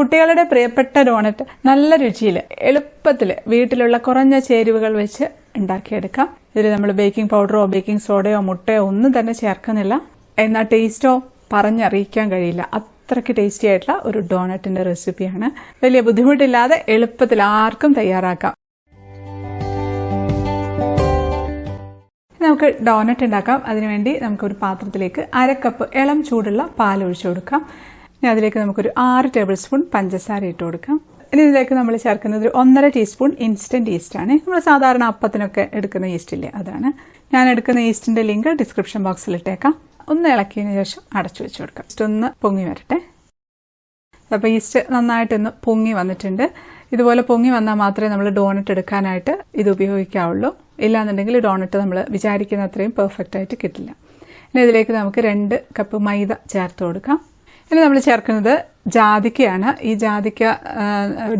കുട്ടികളുടെ പ്രിയപ്പെട്ട ഡോണറ്റ് നല്ല രുചിയിൽ എളുപ്പത്തിൽ വീട്ടിലുള്ള കുറഞ്ഞ ചേരുവകൾ വെച്ച് ഉണ്ടാക്കിയെടുക്കാം. ഇതിൽ നമ്മൾ ബേക്കിംഗ് പൗഡറോ ബേക്കിംഗ് സോഡയോ മുട്ടയോ ഒന്നും തന്നെ ചേർക്കുന്നില്ല. എന്നാൽ ടേസ്റ്റോ പറഞ്ഞറിയിക്കാൻ കഴിയില്ല. അത്രയ്ക്ക് ടേസ്റ്റി ആയിട്ടുള്ള ഒരു ഡോണറ്റിന്റെ റെസിപ്പിയാണ് വലിയ ബുദ്ധിമുട്ടില്ലാതെ എളുപ്പത്തിൽ ആർക്കും തയ്യാറാക്കാം. നമുക്ക് ഡോണറ്റ് ഉണ്ടാക്കാം. അതിനുവേണ്ടി നമുക്കൊരു പാത്രത്തിലേക്ക് അരക്കപ്പ് കപ്പ് ഇളം ചൂടുള്ള പാൽ ഒഴിച്ചു കൊടുക്കാം. ഇനി അതിലേക്ക് നമുക്കൊരു ആറ് ടേബിൾ സ്പൂൺ പഞ്ചസാര ഇട്ട് കൊടുക്കാം. ഇനി ഇതിലേക്ക് നമ്മൾ ചേർക്കുന്നത് ഒരു ഒന്നര ടീസ്പൂൺ ഇൻസ്റ്റന്റ് ഈസ്റ്റ് ആണ്. നമ്മൾ സാധാരണ അപ്പത്തിനൊക്കെ എടുക്കുന്ന ഈസ്റ്റ് ഇല്ലേ അതാണ്. ഞാൻ എടുക്കുന്ന ഈസ്റ്റിന്റെ ലിങ്ക് ഡിസ്ക്രിപ്ഷൻ ബോക്സിൽ ഇട്ടേക്കാം. ഒന്ന് ഇളക്കിയതിന് ശേഷം അടച്ചു വെച്ച് കൊടുക്കാം. ഒന്ന് പൊങ്ങി വരട്ടെ. അപ്പോൾ ഈസ്റ്റ് നന്നായിട്ടൊന്ന് പൊങ്ങി വന്നിട്ടുണ്ട്. ഇതുപോലെ പൊങ്ങി വന്നാൽ മാത്രമേ നമ്മൾ ഡോണറ്റ് എടുക്കാനായിട്ട് ഇത് ഉപയോഗിക്കാവുള്ളൂ. ഇല്ലാന്നുണ്ടെങ്കിൽ ഡോണറ്റ് നമ്മൾ വിചാരിക്കുന്ന അത്രയും പെർഫെക്റ്റ് ആയിട്ട് കിട്ടില്ല. ഇനി ഇതിലേക്ക് നമുക്ക് രണ്ട് കപ്പ് മൈദ ചേർത്ത് കൊടുക്കാം. ഇനി നമ്മൾ ചേർക്കുന്നത് ജാതിക്കയാണ്. ഈ ജാതിക്ക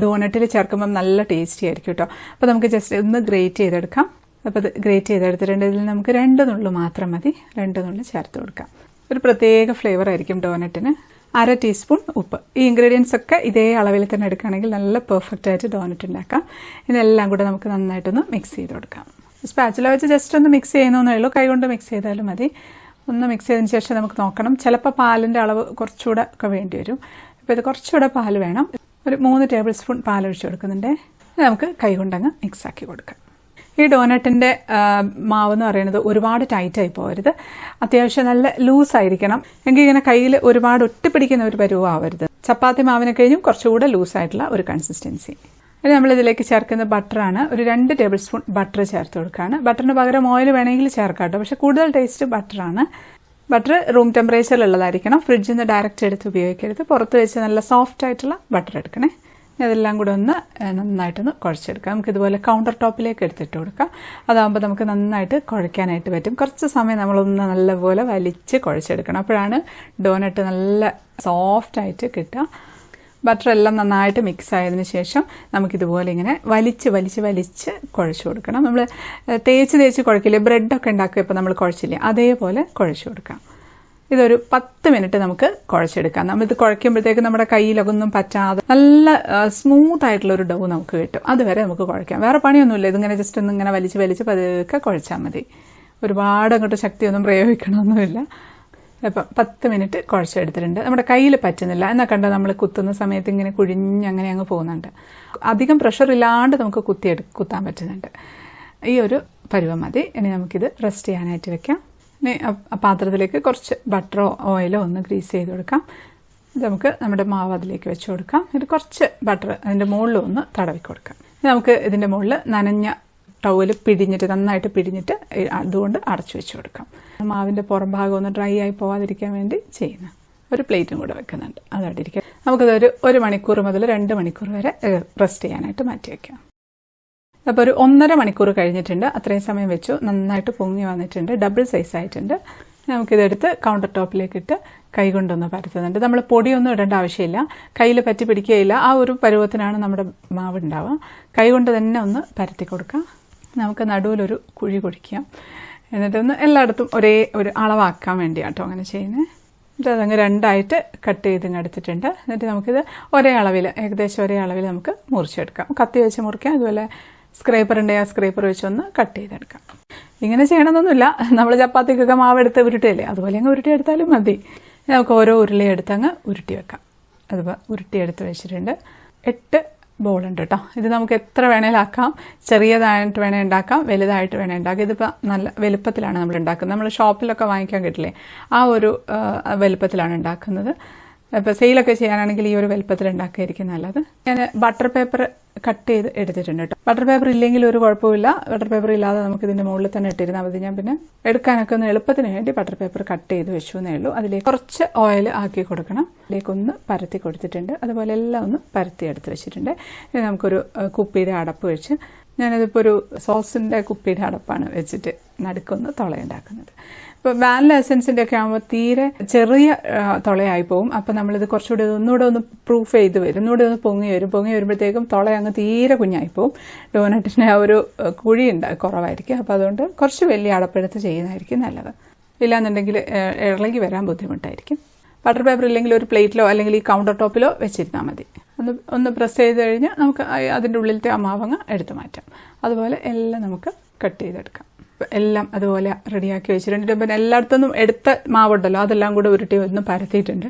ഡോണറ്റിൽ ചേർക്കുമ്പോൾ നല്ല ടേസ്റ്റി ആയിരിക്കും കേട്ടോ അപ്പോൾ നമുക്ക് ജസ്റ്റ് ഒന്ന് ഗ്രേറ്റ് ചെയ്തെടുക്കാം. അപ്പോൾ ഇത് ഗ്രേറ്റ് ചെയ്തെടുത്തിട്ടുണ്ട്. ഇതിൽ നമുക്ക് രണ്ട് നുള്ളു മാത്രം മതി. രണ്ട് നുള്ളു ചേർത്ത് കൊടുക്കാം. ഒരു പ്രത്യേക ഫ്ലേവർ ആയിരിക്കും ഡോനറ്റിന് അര ടീസ്പൂൺ ഉപ്പ്. ഈ ഇൻഗ്രീഡിയൻസ് ഒക്കെ ഇതേ അളവിൽ തന്നെ എടുക്കുകയാണെങ്കിൽ നല്ല പെർഫെക്റ്റ് ആയിട്ട് ഡോനറ്റ് ഉണ്ടാക്കാം. ഇതെല്ലാം കൂടെ നമുക്ക് നന്നായിട്ടൊന്ന് മിക്സ് ചെയ്ത് കൊടുക്കാം. സ്പാച്ചില വെച്ച് ജസ്റ്റ് ഒന്ന് മിക്സ് ചെയ്യുന്നേ ഉള്ളൂ. കൈകൊണ്ട് മിക്സ് ചെയ്താലും മതി. ഒന്ന് മിക്സ് ചെയ്തതിന് ശേഷം നമുക്ക് നോക്കണം. ചിലപ്പോൾ പാലിന്റെ അളവ് കുറച്ചുകൂടെ ഒക്കെ വേണ്ടി വരും. അപ്പോൾ ഇത് കുറച്ചുകൂടെ പാൽ വേണം. ഒരു മൂന്ന് ടേബിൾ സ്പൂൺ പാൽ ഒഴിച്ച് കൊടുക്കുന്നുണ്ട്. നമുക്ക് കൈകൊണ്ടങ്ങ് മിക്സ് ആക്കി കൊടുക്കാം. ഈ ഡോനട്ടിന്റെ മാവ് എന്ന് പറയുന്നത് ഒരുപാട് ടൈറ്റായി പോകരുത്. അത്യാവശ്യം നല്ല ലൂസ് ആയിരിക്കണം. എങ്കിൽ ഇങ്ങനെ കയ്യിൽ ഒരുപാട് ഒട്ടിപ്പിടിക്കുന്ന ഒരു പരുവാവരുത്. ചപ്പാത്തി മാവിനെ കഴിഞ്ഞും കുറച്ചുകൂടെ ലൂസായിട്ടുള്ള ഒരു കൺസിസ്റ്റൻസി ഇനി നമ്മളിതിലേക്ക് ചേർക്കുന്ന ബട്ടറാണ്. ഒരു രണ്ട് ടേബിൾ സ്പൂൺ ബട്ടർ ചേർത്ത് കൊടുക്കുകയാണ്. ബട്ടറിന് പകരം ഓയിൽ വേണമെങ്കിൽ ചേർക്കാം കേട്ടോ. പക്ഷെ കൂടുതൽ ടേസ്റ്റ് ബട്ടറാണ്. ബട്ടർ റൂം ടെമ്പറേച്ചറിലുള്ളതായിരിക്കണം ഫ്രിഡ്ജിൽ നിന്ന് ഡയറക്റ്റ് എടുത്ത് ഉപയോഗിക്കരുത്. പുറത്ത് വെച്ച് നല്ല സോഫ്റ്റ് ആയിട്ടുള്ള ബട്ടർ എടുക്കണേ. ഇതെല്ലാം കൂടെ ഒന്ന് നന്നായിട്ടൊന്ന് കുഴച്ചെടുക്കാം. നമുക്ക് ഇതുപോലെ കൗണ്ടർ ടോപ്പിലേക്ക് എടുത്തിട്ട് കൊടുക്കാം. അതാകുമ്പോൾ നമുക്ക് നന്നായിട്ട് കുഴയ്ക്കാനായിട്ട് പറ്റും. കുറച്ച് സമയം നമ്മളൊന്ന് നല്ലപോലെ വലിച്ച് കുഴച്ചെടുക്കണം. അപ്പോഴാണ് ഡോനട്ട് നല്ല സോഫ്റ്റായിട്ട് കിട്ടുക. ബട്ടർ എല്ലാം നന്നായിട്ട് മിക്സ് ആയതിനു ശേഷം നമുക്കിതുപോലെ ഇങ്ങനെ വലിച്ച് വലിച്ച് വലിച്ച് കുഴച്ച് കൊടുക്കണം. നമ്മൾ തേച്ച് തേച്ച് കുഴക്കില്ലേ? ബ്രെഡൊക്കെ ഉണ്ടാക്കുക ഇപ്പോൾ നമ്മൾ കുഴച്ചില്ലേ? അതേപോലെ കുഴച്ച് കൊടുക്കാം. ഇതൊരു പത്ത് മിനിറ്റ് നമുക്ക് കുഴച്ചെടുക്കാം. നമ്മളിത് കുഴയ്ക്കുമ്പോഴത്തേക്ക് നമ്മുടെ കയ്യിലൊന്നും പറ്റാതെ നല്ല സ്മൂത്ത് ആയിട്ടുള്ള ഒരു ഡൗ നമുക്ക് കിട്ടും. അതുവരെ നമുക്ക് കുഴക്കാം. വേറെ പണിയൊന്നുമില്ല. ഇതിങ്ങനെ ജസ്റ്റ് ഒന്ന് ഇങ്ങനെ വലിച്ച് വലിച്ച് പതുക്കെ കുഴച്ചാൽ മതി. ഒരുപാട് അങ്ങോട്ട് ശക്തിയൊന്നും പ്രയോഗിക്കണമൊന്നുമില്ല. അപ്പം പത്ത് മിനിറ്റ് കുഴച്ചെടുത്തിട്ടുണ്ട്. നമ്മുടെ കയ്യിൽ പറ്റുന്നില്ല. എന്നാൽ കണ്ട നമ്മൾ കുത്തുന്ന സമയത്ത് ഇങ്ങനെ കുഴിഞ്ഞ് അങ്ങനെ അങ്ങ് പോകുന്നുണ്ട്. അധികം പ്രഷർ ഇല്ലാണ്ട് നമുക്ക് കുത്തിയെടു കുത്താൻ പറ്റുന്നുണ്ട്. ഈ ഒരു പരുവം മതി. ഇനി നമുക്കിത് റെസ്റ്റ് ചെയ്യാനായിട്ട് വെക്കാം. ഇനി പാത്രത്തിലേക്ക് കുറച്ച് ബട്ടറോ ഓയിലോ ഒന്ന് ഗ്രീസ് ചെയ്ത് കൊടുക്കാം. നമുക്ക് നമ്മുടെ മാവ് അതിലേക്ക് വെച്ച് കൊടുക്കാം. ഇത് കുറച്ച് ബട്ടർ അതിന്റെ മുകളിൽ ഒന്ന് തടവി കൊടുക്കാം. നമുക്ക് ഇതിന്റെ മുകളിൽ നനഞ്ഞ ടവൽ പിടിഞ്ഞിട്ട് നന്നായിട്ട് പിടിഞ്ഞിട്ട് അതുകൊണ്ട് അടച്ചു വെച്ച് കൊടുക്കാം. മാവിന്റെ പുറം ഭാഗം ഒന്ന് ഡ്രൈ ആയി പോവാതിരിക്കാൻ വേണ്ടി ചെയ്യുന്ന ഒരു പ്ലേറ്റും കൂടെ വെക്കുന്നുണ്ട്. അതവിടെ ഇരിക്കാം. നമുക്കത് ഒരു മണിക്കൂർ മുതൽ രണ്ട് മണിക്കൂർ വരെ റെസ്റ്റ് ചെയ്യാനായിട്ട് മാറ്റി വയ്ക്കാം അപ്പോൾ ഒരു ഒന്നര മണിക്കൂർ കഴിഞ്ഞിട്ടുണ്ട്. അത്രയും സമയം വെച്ചു. നന്നായിട്ട് പൊങ്ങി വന്നിട്ടുണ്ട്. ഡബിൾ സൈസ് ആയിട്ടുണ്ട്. നമുക്കിതെടുത്ത് കൗണ്ടർ ടോപ്പിലേക്ക് ഇട്ട് കൈകൊണ്ടൊന്ന് പരത്തുന്നുണ്ട്. നമ്മൾ പൊടിയൊന്നും ഇടേണ്ട ആവശ്യമില്ല. കയ്യിൽ പറ്റി പിടിക്കുകയില്ല. ആ ഒരു പരുവത്തിനാണ് നമ്മുടെ മാവ് ഉണ്ടാവുക. കൈകൊണ്ട് തന്നെ ഒന്ന് പരത്തി കൊടുക്കാം. നമുക്ക് നടുവിലൊരു കുഴി കുഴിക്കാം എന്നിട്ടൊന്ന് എല്ലായിടത്തും ഒരേ ഒരു അളവാക്കാൻ വേണ്ടിയാട്ടോ അങ്ങനെ ചെയ്യുന്നത് എന്നിട്ട് അതങ്ങ് രണ്ടായിട്ട് കട്ട് ചെയ്ത് എടുത്തിട്ടുണ്ട്. എന്നിട്ട് നമുക്കിത് ഒരേ അളവിൽ ഏകദേശം ഒരേ അളവിൽ നമുക്ക് മുറിച്ചെടുക്കാം. കത്തി വെച്ച് മുറിക്കാം. അതുപോലെ സ്ക്രേപ്പർ ഉണ്ടെങ്കിൽ ആ സ്ക്രേപ്പർ വെച്ചൊന്ന് കട്ട് ചെയ്തെടുക്കാം. ഇങ്ങനെ ചെയ്യണമെന്നൊന്നുമില്ല. നമ്മൾ ചപ്പാത്തിക്കൊക്കെ മാവ് എടുത്ത് ഉരുട്ടിയല്ലേ? അതുപോലെ അങ്ങ് ഉരുട്ടി എടുത്താലും മതി. നമുക്ക് ഓരോ ഉരുളി എടുത്തങ്ങ് ഉരുട്ടി വെക്കാം. അതുപോലെ ഉരുട്ടി എടുത്ത് വെച്ചിട്ടുണ്ട്. എട്ട് ബോളുണ്ട് കേട്ടോ ഇത് നമുക്ക് എത്ര വേണേലും ആക്കാം ചെറിയതായിട്ട് വേണേൽ ഉണ്ടാക്കാം വലുതായിട്ട് വേണേൽ ഉണ്ടാക്കാം. ഇതിപ്പോൾ നല്ല വലുപ്പത്തിലാണ് നമ്മൾ ഉണ്ടാക്കുന്നത്. നമ്മൾ ഷോപ്പിലൊക്കെ വാങ്ങിക്കാൻ കിട്ടില്ലേ? ആ ഒരു വലുപ്പത്തിലാണ് ഉണ്ടാക്കുന്നത്. ഇപ്പോൾ സെയിലൊക്കെ ചെയ്യാനാണെങ്കിൽ ഈ ഒരു വലുപ്പത്തിൽ ഉണ്ടാക്കിയായിരിക്കും നല്ലത്. ഞാൻ ബട്ടർ പേപ്പർ കട്ട് ചെയ്ത് എടുത്തിട്ടുണ്ട് കേട്ടോ. ബട്ടർ പേപ്പർ ഇല്ലെങ്കിൽ ഒരു കുഴപ്പമില്ല ബട്ടർ പേപ്പർ ഇല്ലാതെ നമുക്ക് ഇതിന്റെ മുകളിൽ തന്നെ ഇട്ടിരുന്നാൽ മതി. ഞാൻ പിന്നെ എടുക്കാനൊക്കെ ഒന്ന് എളുപ്പത്തിന് വേണ്ടി ബട്ടർ പേപ്പർ കട്ട് ചെയ്ത് വെച്ചു എന്നേ ഉള്ളൂ. അതിലേക്ക് കുറച്ച് ഓയിൽ ആക്കി കൊടുക്കണം. അതിലേക്ക് ഒന്ന് പരത്തി കൊടുത്തിട്ടുണ്ട്. അതുപോലെ എല്ലാം ഒന്ന് പരത്തി എടുത്ത് വെച്ചിട്ടുണ്ട്. ഇനി നമുക്കൊരു കുപ്പിയുടെ അടപ്പ് വെച്ച് ഞാനിതിപ്പോൾ ഒരു സോസിന്റെ കുപ്പിയുടെ അടപ്പാണ് വെച്ചിട്ട് നടുക്കൊന്ന് തുളയുണ്ടാക്കുന്നത്. ഇപ്പോൾ വാനില എസൻസിന്റെ ഒക്കെ ആകുമ്പോൾ തീരെ ചെറിയ തുളയായി പോകും അപ്പോൾ നമ്മളിത് കുറച്ചുകൂടി ഒന്നുകൂടെ ഒന്ന് പ്രൂഫ് ചെയ്ത് വരും. ഒന്നുകൂടെ ഒന്ന് പൊങ്ങി വരും. പൊങ്ങി വരുമ്പോഴത്തേക്കും തുള അങ്ങ് തീരെ കുഞ്ഞായി പോകും ഡോനട്ടിന് ആ ഒരു കുഴി ഉണ്ട് കുറവായിരിക്കും. അപ്പോൾ അതുകൊണ്ട് കുറച്ച് വലിയ അടപ്പെടുത്ത് ചെയ്യുന്നതായിരിക്കും നല്ലത്. ഇല്ലാന്നുണ്ടെങ്കിൽ ഇളകി വരാൻ ബുദ്ധിമുട്ടായിരിക്കും. ബട്ടർ പേപ്പർ ഇല്ലെങ്കിൽ ഒരു പ്ലേറ്റിലോ അല്ലെങ്കിൽ ഈ കൗണ്ടർ ടോപ്പിലോ വെച്ചിരുന്നാൽ മതി. ഒന്ന് ഒന്ന് പ്രസ് ചെയ്ത് കഴിഞ്ഞാൽ നമുക്ക് അതിന്റെ ഉള്ളിലത്തെ ആ മാവങ്ങ എടുത്തു മാറ്റാം. അതുപോലെ എല്ലാം നമുക്ക് കട്ട് ചെയ്തെടുക്കാം. എല്ലാം അതുപോലെ റെഡിയാക്കി വെച്ചിട്ടുണ്ട് പിന്നെ എല്ലായിടത്തുനിന്നും എടുത്ത മാവുണ്ടല്ലോ അതെല്ലാം കൂടെ ഉരുട്ടി ഒന്ന് പരത്തിയിട്ടുണ്ട്.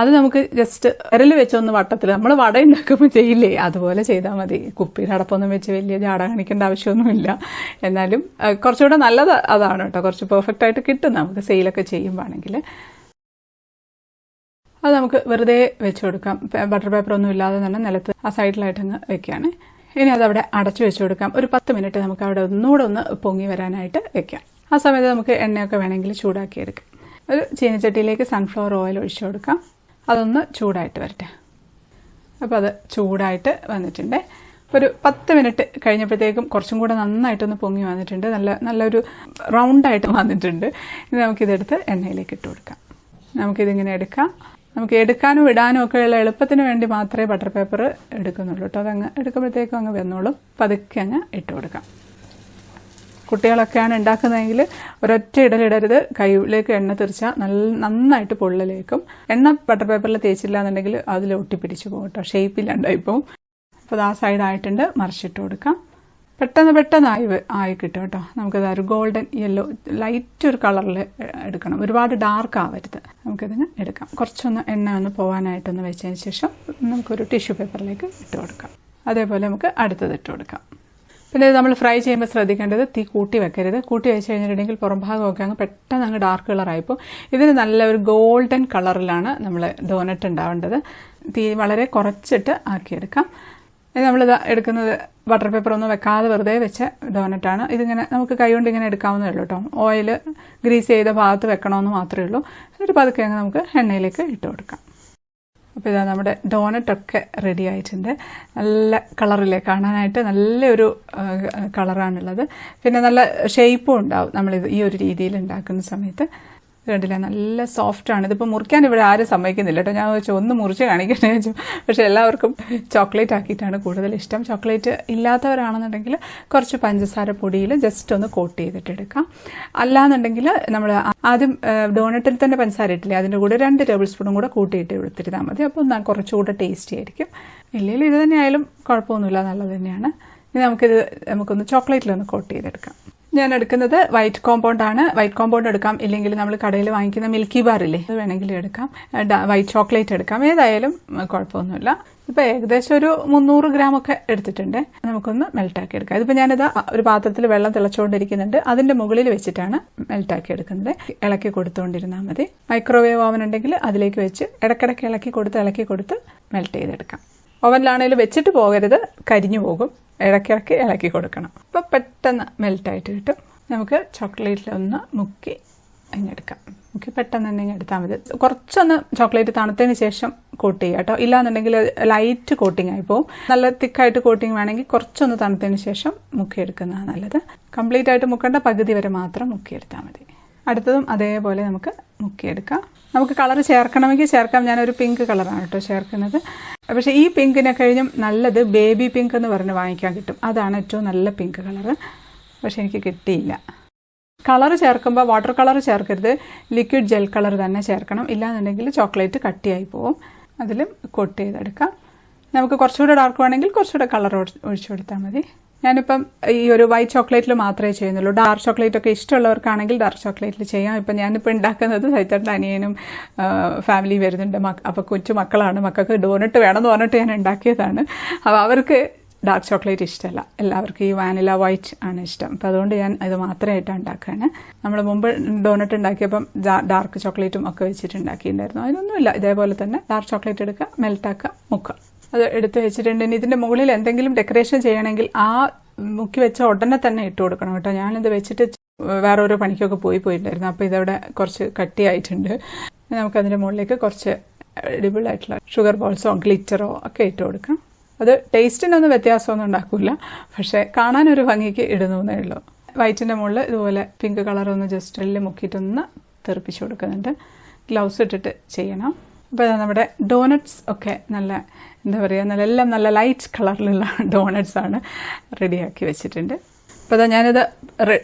അത് നമുക്ക് ജസ്റ്റ് വിരൽ വെച്ചൊന്ന് വട്ടത്തിൽ നമ്മൾ വട ഉണ്ടാക്കുമ്പോൾ ചെയ്യില്ലേ? അതുപോലെ ചെയ്താൽ മതി. കുപ്പിയുടെ അടപ്പൊന്നും വെച്ച് വലിയ ജാട കാണിക്കേണ്ട ആവശ്യമൊന്നുമില്ല. എന്നാലും കുറച്ചുകൂടെ നല്ലത് അതാണ് കേട്ടോ. കുറച്ച് പെർഫെക്റ്റ് ആയിട്ട് കിട്ടും നമുക്ക് സെയിലൊക്കെ ചെയ്യുമ്പോഴാണെങ്കിൽ അത് നമുക്ക് വെറുതെ വെച്ച് കൊടുക്കാം. ബട്ടർ പേപ്പർ ഒന്നും ഇല്ലാതെ തന്നെ നിലത്ത് ആ സൈഡിലായിട്ട് വെക്കുകയാണ്. ഇനി അതവിടെ അടച്ചു വെച്ച് കൊടുക്കാം. ഒരു പത്ത് മിനിറ്റ് നമുക്ക് അവിടെ ഒന്നുകൂടെ ഒന്ന് പൊങ്ങി വരാനായിട്ട് വെക്കാം. ആ സമയത്ത് നമുക്ക് എണ്ണയൊക്കെ വേണമെങ്കിൽ ചൂടാക്കിയെടുക്കാം ഒരു ചീനച്ചട്ടിയിലേക്ക് സൺഫ്ലവർ ഓയിൽ ഒഴിച്ചു കൊടുക്കാം. അതൊന്ന് ചൂടായിട്ട് വരട്ടെ. അപ്പോൾ അത് ചൂടായിട്ട് വന്നിട്ടുണ്ട്. ഒരു പത്ത് മിനിറ്റ് കഴിഞ്ഞപ്പോഴത്തേക്കും കുറച്ചും കൂടെ നന്നായിട്ടൊന്ന് പൊങ്ങി വന്നിട്ടുണ്ട്. നല്ല നല്ലൊരു റൗണ്ടായിട്ട് വന്നിട്ടുണ്ട്. ഇനി നമുക്കിതെടുത്ത് എണ്ണയിലേക്ക് ഇട്ട് കൊടുക്കാം. നമുക്കിതിങ്ങനെ എടുക്കാം. നമുക്ക് എടുക്കാനും ഇടാനും ഒക്കെയുള്ള എളുപ്പത്തിന് വേണ്ടി മാത്രമേ ബട്ടർ പേപ്പർ എടുക്കുന്നുള്ളൂ കേട്ടോ. അതങ്ങ് എടുക്കുമ്പോഴത്തേക്കും അങ്ങ് വന്നോളും. പതുക്കെ അങ്ങ് ഇട്ട് കൊടുക്കാം. കുട്ടികളൊക്കെയാണ് ഉണ്ടാക്കുന്നതെങ്കിൽ ഒരൊറ്റ ഇടലിടരുത്. കൈയിലേക്ക് എണ്ണ തെറിച്ചാൽ നല്ല നന്നായിട്ട് പൊള്ളലേക്കും. എണ്ണ ബട്ടർ പേപ്പറിൽ തേച്ചില്ല എന്നുണ്ടെങ്കിൽ അതിൽ ഒട്ടിപ്പിടിച്ച് പോകും കേട്ടോ. ഷേപ്പില്ലാണ്ടായി പോകും. അപ്പോൾ അത് ആ സൈഡായിട്ടുണ്ട് മറിച്ചിട്ട് കൊടുക്കാം. പെട്ടെന്ന് പെട്ടെന്ന് ആയി ആയി കിട്ടും കേട്ടോ. നമുക്കത് ഒരു ഗോൾഡൻ യെല്ലോ ലൈറ്റ് ഒരു കളറിൽ എടുക്കണം. ഒരുപാട് ഡാർക്ക് ആവരുത്. നമുക്കിതിന് എടുക്കാം. കുറച്ചൊന്ന് എണ്ണ ഒന്ന് പോകാനായിട്ടൊന്ന് വെച്ചതിന് ശേഷം നമുക്കൊരു ടിഷ്യൂ പേപ്പറിലേക്ക് ഇട്ട് കൊടുക്കാം. അതേപോലെ നമുക്ക് അടുത്തത് ഇട്ട് കൊടുക്കാം. പിന്നെ ഇത് നമ്മൾ ഫ്രൈ ചെയ്യുമ്പോൾ ശ്രദ്ധിക്കേണ്ടത് തീ കൂട്ടി വെക്കരുത്. കൂട്ടി വെച്ച് കഴിഞ്ഞിട്ടുണ്ടെങ്കിൽ പുറം ഭാഗമൊക്കെ അങ്ങ് പെട്ടെന്ന് അങ്ങ് ഡാർക്ക് കളറായിപ്പോൾ ഇതിന് നല്ല ഒരു ഗോൾഡൻ കളറിലാണ് നമ്മൾ ഡോനറ്റ് ഉണ്ടാവേണ്ടത്. തീ വളരെ കുറച്ചിട്ട് ആക്കിയെടുക്കാം. ഇത് നമ്മളിത് എടുക്കുന്നത് ബട്ടർ പേപ്പർ ഒന്നും വെക്കാതെ വെറുതെ വെച്ച ഡോനറ്റാണ് ഇതിങ്ങനെ നമുക്ക് കൈകൊണ്ട് ഇങ്ങനെ എടുക്കാവുന്നതേ ഉള്ളൂ കേട്ടോ ഓയിൽ ഗ്രീസ് ചെയ്ത ഭാഗത്ത് വെക്കണമെന്ന് മാത്രമേ ഉള്ളൂ. ഒരു പതുക്കെ അങ്ങ് നമുക്ക് എണ്ണയിലേക്ക് ഇട്ട് കൊടുക്കാം. അപ്പോൾ ഇതാ നമ്മുടെ ഡോനറ്റൊക്കെ റെഡി ആയിട്ടുണ്ട്. നല്ല കളറിലെ കാണാനായിട്ട് നല്ലൊരു കളറാണുള്ളത് പിന്നെ നല്ല ഷേപ്പും ഉണ്ടാവും. നമ്മളിത് ഈ ഒരു രീതിയിൽ ഉണ്ടാക്കുന്ന സമയത്ത്. കണ്ടില്ല നല്ല സോഫ്റ്റാണ് ഇതിപ്പോൾ മുറിക്കാൻ ഇവിടെ ആരും സമ്മതിക്കുന്നില്ല കേട്ടോ. ഞാൻ വെച്ചു ഒന്ന് മുറിച്ച് കാണിക്കട്ടെ വെച്ചു പക്ഷേ എല്ലാവർക്കും ചോക്ലേറ്റ് ആക്കിയിട്ടാണ് കൂടുതൽ ഇഷ്ടം. ചോക്ലേറ്റ് ഇല്ലാത്തവരാണെന്നുണ്ടെങ്കിൽ കുറച്ച് പഞ്ചസാര പൊടിയിൽ ജസ്റ്റ് ഒന്ന് കോട്ട് ചെയ്തിട്ട് എടുക്കാം. അല്ലാന്നുണ്ടെങ്കിൽ നമ്മൾ ആദ്യം ഡോണറ്റിൽ തന്നെ പഞ്ചസാര ഇട്ടില്ലേ? അതിന്റെ കൂടെ രണ്ട് ടേബിൾ സ്പൂണും കൂടെ കൂട്ടിയിട്ട് എടുത്തിരുന്നാൽ മതി. അപ്പോൾ കുറച്ചുകൂടെ ടേസ്റ്റി ആയിരിക്കും. ഇല്ലെങ്കിൽ ഇത് തന്നെയായാലും കുഴപ്പമൊന്നുമില്ല. നല്ലത് തന്നെയാണ്. ഇനി നമുക്കിത് നമുക്കൊന്ന് ചോക്ലേറ്റിലൊന്ന് കോട്ട് ചെയ്തെടുക്കാം. ഞാൻ എടുക്കുന്നത് വൈറ്റ് കോമ്പൗണ്ട് ആണ്. വൈറ്റ് കോമ്പൗണ്ട് എടുക്കാം. ഇല്ലെങ്കിൽ നമ്മൾ കടയിൽ വാങ്ങിക്കുന്ന മിൽക്കി ബാർ ഇല്ലേ അത് വേണമെങ്കിലും എടുക്കാം. വൈറ്റ് ചോക്ലേറ്റ് എടുക്കാം. ഏതായാലും കുഴപ്പമൊന്നുമില്ല. ഇപ്പൊ ഏകദേശം ഒരു മുന്നൂറ് ഗ്രാം ഒക്കെ എടുത്തിട്ടുണ്ട്. നമുക്കൊന്ന് മെൽറ്റാക്കി എടുക്കാം. ഇതിപ്പോ ഞാനിത് ഒരു പാത്രത്തിൽ വെള്ളം തിളച്ചുകൊണ്ടിരിക്കുന്നുണ്ട്. അതിന്റെ മുകളിൽ വെച്ചിട്ടാണ് മെൽറ്റാക്കി എടുക്കുന്നത്. ഇളക്കി കൊടുത്തുകൊണ്ടിരുന്നാൽ മതി. മൈക്രോവേവ് ഓവൻ ഉണ്ടെങ്കിൽ അതിലേക്ക് വെച്ച് ഇടയ്ക്കിടയ്ക്ക് ഇളക്കി കൊടുത്ത് ഇളക്കി കൊടുത്ത് മെൽറ്റ് ചെയ്തെടുക്കാം. ഓവനിലാണെങ്കിലും വെച്ചിട്ട് പോകരുത്. കരിഞ്ഞു പോകും. ഇടയ്ക്കിടയ്ക്ക് ഇളക്കി കൊടുക്കണം. അപ്പോൾ പെട്ടെന്ന് മെൽറ്റായിട്ട് കിട്ടും. നമുക്ക് ചോക്ലേറ്റിൽ ഒന്ന് മുക്കി അങ്ങെടുക്കാം. മുക്കി പെട്ടെന്ന് തന്നെ ഇങ്ങെടുത്താൽ മതി. കുറച്ചൊന്ന് ചോക്ലേറ്റ് തണുത്തതിന് ശേഷം കോട്ട് ചെയ്യുക കേട്ടോ. ഇല്ലാന്നുണ്ടെങ്കിൽ ലൈറ്റ് കോട്ടിംഗ് ആയി പോകും നല്ല തിക്കായിട്ട് കോട്ടിംഗ് വേണമെങ്കിൽ കുറച്ചൊന്ന് തണുത്തതിന് ശേഷം മുക്കിയെടുക്കുന്നതാണ് നല്ലത്. കംപ്ലീറ്റ് ആയിട്ട് മുക്കേണ്ട പകുതി വരെ മാത്രം മുക്കിയെടുത്താൽ മതി. അടുത്തതും അതേപോലെ നമുക്ക് മുക്കിയെടുക്കാം. നമുക്ക് കളർ ചേർക്കണമെങ്കിൽ ചേർക്കാം. ഞാനൊരു പിങ്ക് കളറാണ് കേട്ടോ ചേർക്കുന്നത്. പക്ഷേ ഈ പിങ്കിനെ കഴിഞ്ഞും നല്ലത് ബേബി പിങ്ക് എന്ന് പറഞ്ഞ് വാങ്ങിക്കാൻ കിട്ടും. അതാണ് ഏറ്റവും നല്ല പിങ്ക് കളറ് പക്ഷെ എനിക്ക് കിട്ടിയില്ല. കളർ ചേർക്കുമ്പോൾ വാട്ടർ കളർ ചേർക്കരുത്. ലിക്വിഡ് ജെൽ കളർ തന്നെ ചേർക്കണം. ഇല്ലാന്നുണ്ടെങ്കിൽ ചോക്ലേറ്റ് കട്ടിയായി പോവും. അതിലും കൊട്ട് ചെയ്തെടുക്കാം. നമുക്ക് കുറച്ചുകൂടെ ഡാർക്ക് വേണമെങ്കിൽ കുറച്ചുകൂടെ കളർ ഒഴിച്ചു കൊടുത്താൽ മതി. ഞാനിപ്പം ഈ ഒരു വൈറ്റ് ചോക്ലേറ്റിൽ മാത്രമേ ചെയ്യുന്നുള്ളൂ. ഡാർക്ക് ചോക്ലേറ്റ് ഒക്കെ ഇഷ്ടമുള്ളവർക്കാണെങ്കിൽ ഡാർക്ക് ചോക്ലേറ്റിൽ ചെയ്യാം. ഇപ്പം ഞാനിപ്പോൾ ഉണ്ടാക്കുന്നത് സൈത്തേട്ടന്റെ അനിയനും ഫാമിലി വരുന്നുണ്ട്. അപ്പോൾ കൊച്ചു മക്കളാണ്. മക്കൾക്ക് ഡോണട്ട് വേണമെന്ന് പറഞ്ഞിട്ട് ഞാൻ ഉണ്ടാക്കിയതാണ്. അപ്പോൾ അവർക്ക് ഡാർക്ക് ചോക്ലേറ്റ് ഇഷ്ടമല്ല. എല്ലാവർക്കും ഈ വാനില വൈറ്റ് ആണ് ഇഷ്ടം. അപ്പോൾ അതുകൊണ്ട് ഞാൻ ഇത് മാത്രമായിട്ട് ഉണ്ടാക്കുകയാണ് നമ്മൾ മുമ്പ് ഡോണറ്റ് ഉണ്ടാക്കിയപ്പം ഡാർക്ക് ചോക്ലേറ്റും ഒക്കെ വെച്ചിട്ട് ഉണ്ടാക്കിയിട്ടുണ്ടായിരുന്നു അതിനൊന്നുമില്ല ഇതേപോലെ തന്നെ ഡാർക്ക് ചോക്ലേറ്റ് എടുക്കുക മെൽറ്റാക്കുക മുക്കുക. അത് എടുത്തു വെച്ചിട്ടുണ്ട്. ഇനി ഇതിന്റെ മുകളിൽ എന്തെങ്കിലും ഡെക്കറേഷൻ ചെയ്യണമെങ്കിൽ ആ മുക്കി വെച്ച ഉടനെ തന്നെ ഇട്ട് കൊടുക്കണം കേട്ടോ. ഞാനിത് വെച്ചിട്ട് വേറെ ഓരോ പണിക്കൊക്കെ പോയി പോയിട്ടുണ്ടായിരുന്നു അപ്പോൾ ഇതവിടെ കുറച്ച് കട്ടിയായിട്ടുണ്ട്. നമുക്കതിന്റെ മുകളിലേക്ക് കുറച്ച് എഡിബിൾ ആയിട്ടുള്ള ഷുഗർ ബോൾസോ ഗ്ലിറ്ററോ ഒക്കെ ഇട്ട് കൊടുക്കാം അത് ടേസ്റ്റിനൊന്നും വ്യത്യാസമൊന്നും ഉണ്ടാക്കില്ല പക്ഷേ കാണാനൊരു ഭംഗിക്ക് ഇടുന്നേ ഉള്ളൂ. വൈറ്റിന്റെ മുകളിൽ ഇതുപോലെ പിങ്ക് കളറൊന്ന് ജസ്റ്റ് മുക്കിയിട്ടൊന്ന് തെറിപ്പിച്ച് കൊടുക്കുന്നുണ്ട്. ഗ്ലൗസ് ഇട്ടിട്ട് ചെയ്യണം. അപ്പോൾ നമ്മുടെ ഡോനറ്റ്സ് ഒക്കെ നല്ല എന്താ പറയുക നല്ല എല്ലാം നല്ല ലൈറ്റ് കളറിലുള്ള ഡോനറ്റ്സ് ആണ് റെഡിയാക്കി വെച്ചിട്ടുണ്ട്. അപ്പോൾ അതാ ഞാനത്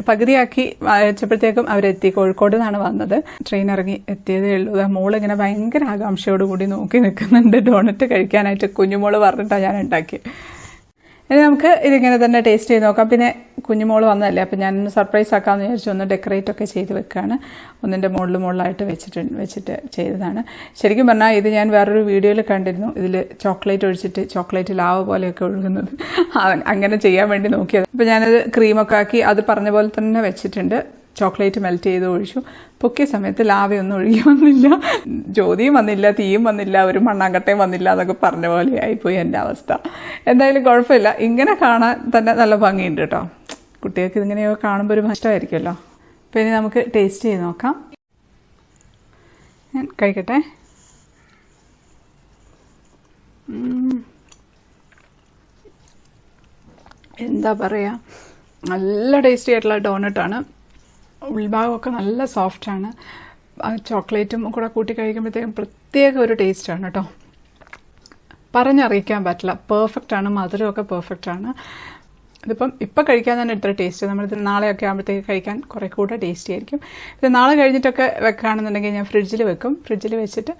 പകുതിയാക്കി അയച്ചപ്പോഴത്തേക്കും അവരെത്തി കോഴിക്കോട് നിന്നാണ് വന്നത്. ട്രെയിൻ ഇറങ്ങി എത്തിയതേ ഉള്ളൂ. മോളിങ്ങനെ ഭയങ്കര ആകാംക്ഷയോടുകൂടി നോക്കി നിൽക്കുന്നുണ്ട്. ഡോണറ്റ് കഴിക്കാനായിട്ട് കുഞ്ഞുമോൾ പറഞ്ഞിട്ടാണ് ഞാൻ ഉണ്ടാക്കിയത് ഇനി നമുക്ക് ഇതിങ്ങനെ തന്നെ ടേസ്റ്റ് ചെയ്ത് നോക്കാം. പിന്നെ കുഞ്ഞുമോൾ വന്നതല്ലേ അപ്പം ഞാൻ സർപ്രൈസ് ആക്കാമെന്ന് വിചാരിച്ചു. ഒന്ന് ഡെക്കറേറ്റ് ഒക്കെ ചെയ്ത് വെക്കുകയാണ് ഒന്നിന്റെ മുകളിൽ മുകളിലായിട്ട് വെച്ചിട്ട് വെച്ചിട്ട് ചെയ്തതാണ്. ശരിക്കും പറഞ്ഞാൽ ഇത് ഞാൻ വേറൊരു വീഡിയോയിൽ കണ്ടിരുന്നു. ഇതിൽ ചോക്ലേറ്റ് ഒഴിച്ചിട്ട് ചോക്ലേറ്റ് ലാവ് പോലെയൊക്കെ ഒഴുകുന്നത്. അങ്ങനെ ചെയ്യാൻ വേണ്ടി നോക്കിയത്. അപ്പം ഞാനത് ക്രീമൊക്കെ ആക്കി അത് പറഞ്ഞ പോലെ തന്നെ വെച്ചിട്ടുണ്ട്. ചോക്ലേറ്റ് മെൽറ്റ് ചെയ്ത് ഒഴിച്ചു. പൊക്കിയ സമയത്ത് ലാവയൊന്നും ഒഴുകി വന്നില്ല. ജ്യോതിയും വന്നില്ല തീയും വന്നില്ല ഒരു മണ്ണാങ്കട്ടയും വന്നില്ല എന്നൊക്കെ പറഞ്ഞ പോലെ ആയിപ്പോയി എന്റെ അവസ്ഥ. എന്തായാലും കുഴപ്പമില്ല. ഇങ്ങനെ കാണാൻ തന്നെ നല്ല ഭംഗിയുണ്ട് കേട്ടോ. കുട്ടികൾക്ക് ഇതിങ്ങനെയൊക്കെ കാണുമ്പോൾ ഒരു നഷ്ടമായിരിക്കുമല്ലോ അപ്പോൾ ഇനി നമുക്ക് ടേസ്റ്റ് ചെയ്ത് നോക്കാം. ഞാൻ കഴിക്കട്ടെ. എന്താ പറയുക നല്ല ടേസ്റ്റി ആയിട്ടുള്ള ഡോണട്ടാണ് ഉൾഭാഗമൊക്കെ നല്ല സോഫ്റ്റാണ്. ചോക്ലേറ്റും കൂടെ കൂട്ടി കഴിക്കുമ്പോഴത്തേക്കും പ്രത്യേക ഒരു ടേസ്റ്റാണ് കേട്ടോ. പറഞ്ഞറിയിക്കാൻ പറ്റില്ല. പെർഫെക്റ്റ് ആണ്. മധുരമൊക്കെ പെർഫെക്റ്റ് ആണ്. ഇതിപ്പം ഇപ്പം കഴിക്കാൻ തന്നെ ഇത്ര ടേസ്റ്റ് നമ്മളിത് നാളെയൊക്കെ ആകുമ്പോഴത്തേക്ക് കഴിക്കാൻ കുറേ കൂടെ ടേസ്റ്റി ആയിരിക്കും. ഇത് നാളെ കഴിഞ്ഞിട്ടൊക്കെ വെക്കുകയാണെന്നുണ്ടെങ്കിൽ ഞാൻ ഫ്രിഡ്ജിൽ വെക്കും. ഫ്രിഡ്ജിൽ വെച്ചിട്ട്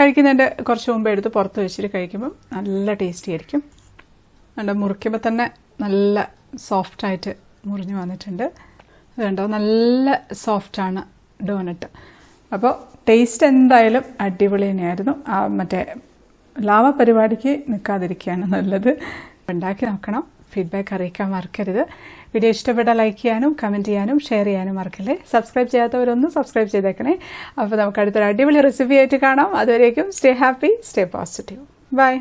കഴിക്കുന്നതിന്റെ കുറച്ച് മുമ്പ് എടുത്ത് പുറത്ത് വെച്ചിട്ട് കഴിക്കുമ്പം നല്ല ടേസ്റ്റി ആയിരിക്കും. അതുകൊണ്ട് മുറിക്കുമ്പോൾ തന്നെ നല്ല സോഫ്റ്റായിട്ട് മുറിഞ്ഞു വന്നിട്ടുണ്ട്. അതുകൊണ്ടോ നല്ല സോഫ്റ്റാണ് ഡോനട്ട് അപ്പോൾ ടേസ്റ്റ് എന്തായാലും അടിപൊളി തന്നെയായിരുന്നു. ആ മറ്റേ ലാവ പരിപാടിക്ക് നിൽക്കാതിരിക്കുകയാണ് നല്ലത്. ഉണ്ടാക്കി നോക്കണം. ഫീഡ്ബാക്ക് അറിയിക്കാൻ മറക്കരുത്. വീഡിയോ ഇഷ്ടപ്പെട്ട ലൈക്ക് ചെയ്യാനും കമന്റ് ചെയ്യാനും ഷെയർ ചെയ്യാനും മറക്കല്ലേ? സബ്സ്ക്രൈബ് ചെയ്യാത്തവരൊന്ന് സബ്സ്ക്രൈബ് ചെയ്തേക്കണേ. അപ്പോൾ നമുക്ക് അടുത്തൊരു അടിപൊളി റെസിപ്പി ആയിട്ട് കാണാം. അതുവരേക്കും stay happy stay positive bye